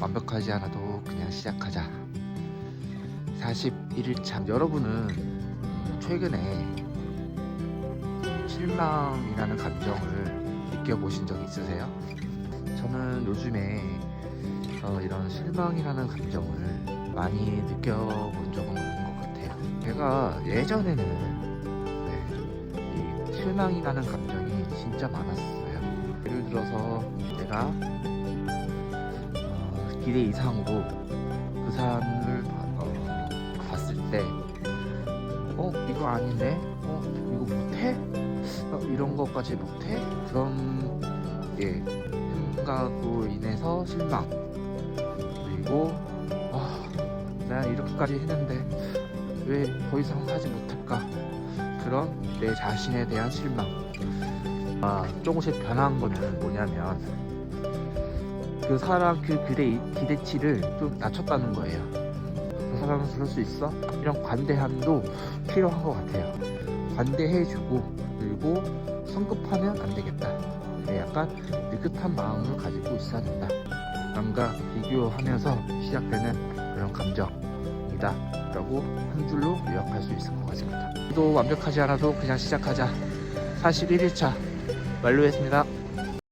완벽하지 않아도 그냥 시작하자 41일차 여러분은 음, 최근에 실망이라는 감정을 느껴보신 적 있으세요? 저는 요즘에 어, 이런 실망이라는 감정을 많이 느껴본 적은 없는 것 같아요. 제가 예전에는 네, 이 실망이라는 감정이 진짜 많았어요. 예를 들어서 내가 어, 기대 이상으로 그 사람을 봐- 어, 봤을 때, 어 이거 아닌데, 어 이거 못해? 어, 이런 것까지 못해? 그런 예 생각으로 인해서 실망 그리고 아 내가 이렇게까지 했는데 왜 더 이상 하지 못할까 그런 내 자신에 대한 실망 아 조금씩 변한 거는 뭐냐면 그 사람 그 기대 기대치를 좀 낮췄다는 거예요. 그 사람은 그럴 수 있어? 이런 관대함도 필요한 것 같아요. 관대해주고 그리고 성급하면 안 되겠다. 네, 약간 느긋한 마음을 가지고 있어야 된다. 남과 비교하면서 시작되는 그런 감정이다. 라고 한 줄로 요약할 수 있을 것 같습니다. 또 완벽하지 않아도 그냥 시작하자. 41일차 완료했습니다